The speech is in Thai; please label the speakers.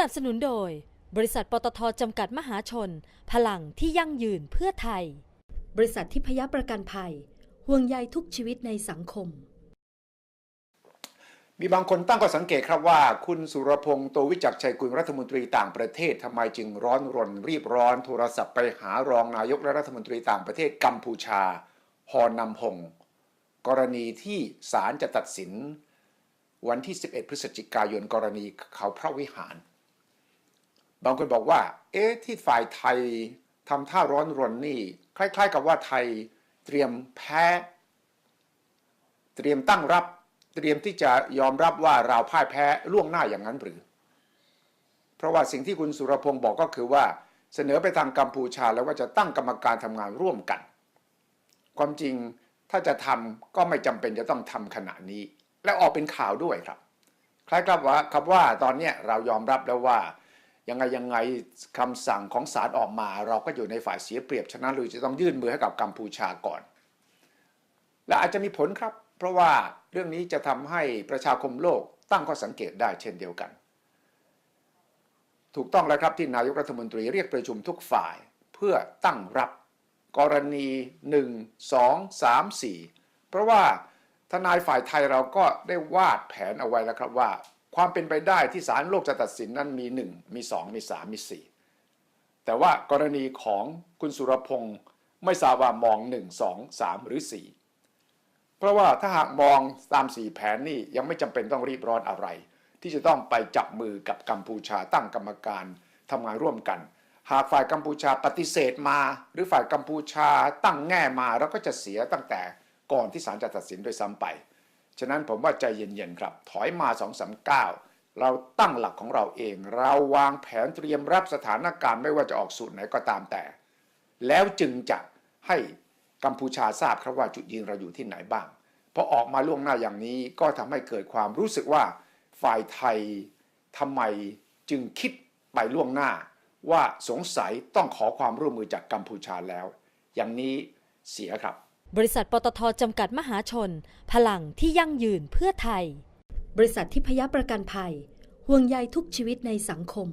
Speaker 1: นับสนุนโดย บริษัทปตทจำกัดมหาชน พลังที่ยั่งยืนเพื่อไทย บริษัททิพยประกันภัย ห่วงใยทุกชีวิตในสังคม
Speaker 2: มีบางคนตั้งข้อสังเกตครับว่า คุณสุรพงษ์โตวิจักรชัยกุลรัฐมนตรีต่างประเทศทำไมจึงร้อนรน รีบร้อนโทรศัพท์ไปหารองนายกและรัฐมนตรีต่างประเทศกัมพูชาฮอนำพงศ์กรณีที่ศาลจะตัดสิน วันที่ 11 พฤศจิกายนกรณีเขาพระวิหาร บางคนบอกว่า เอ๊ะที่ฝ่ายไทยทำท่าร้อนรนนี่ คล้าย ๆ กับว่าไทยเตรียมแพ้ เตรียมตั้งรับ เตรียมที่จะยอมรับว่าเราพ่ายแพ้ล่วงหน้าอย่างนั้นหรือ เพราะว่าสิ่งที่คุณสุรพงศ์บอกก็คือว่าเสนอไปทางกัมพูชาแล้วว่าจะตั้งกรรมการทำงานร่วมกัน ความจริงถ้าจะทำก็ไม่จำเป็นจะต้องทำขณะนี้ และออกเป็นข่าวด้วยครับ คล้ายกับว่าครับว่าตอนนี้เรายอมรับแล้วว่า ยังไงยังไงคำสั่งของศาลออกมา เราก็อยู่ในฝ่ายเสียเปรียบ ฉะนั้นเราจะต้องยื่นมือให้กับกัมพูชาก่อน และอาจจะมีผลครับ เพราะว่าเรื่องนี้จะทำให้ประชาคมโลกตั้งข้อสังเกตได้เช่นเดียวกัน ถูกต้องแล้วครับที่นายกรัฐมนตรีเรียกประชุมทุกฝ่ายเพื่อตั้งรับกรณี 1 2 3 4 เพราะว่าทนายฝ่ายไทยเราก็ได้วาดแผนเอาไว้แล้วครับว่า ความเป็นไปได้ที่ศาลโลกจะตัดสินนั้นมี 1 มี 2 มี 3 มี 4 แต่ว่ากรณีของคุณสุรพงศ์ไม่ทราบว่ามอง 1 2 3 หรือ 4 เพราะว่าถ้าหากมองตามสี่แผนนี่ยังไม่จำเป็นต้องรีบร้อนอะไร ที่จะต้องไปจับมือกับกัมพูชาตั้งกรรมการทำงานร่วมกัน หากฝ่ายกัมพูชาปฏิเสธมา หรือฝ่ายกัมพูชาตั้งแง่มาเราก็จะเสียตั้งแต่ก่อนที่ศาลจะตัดสินโดยซ้ำไป ฉะนั้นผมว่าใจเย็นๆครับ ถอยมา2อสาเราตั้งหลักของเราเอง เราวางแผนเตรียมรับสถานการณ์ไม่ว่าจะออกสูตรไหนก็ตามแต่ แล้วจึงจะให้กัมพูชาทราบครับว่าจุดยืนเราอยู่ที่ไหนบ้างพอออกมาล่วงหน้าอย่างนี้ก็ทำให้เกิดความรู้สึกว่าฝ่ายไทยทำไมจึงคิดไปล่วงหน้า ว่าสงสัยต้องขอความร่วมมือจากกัมพูชาแล้ว อย่างนี้เสียครับ
Speaker 1: บริษัทปตทจำกัดมหาชน พลังที่ยั่งยืนเพื่อไทย บริษัททิพยประกันภัย ห่วงใยทุกชีวิตในสังคม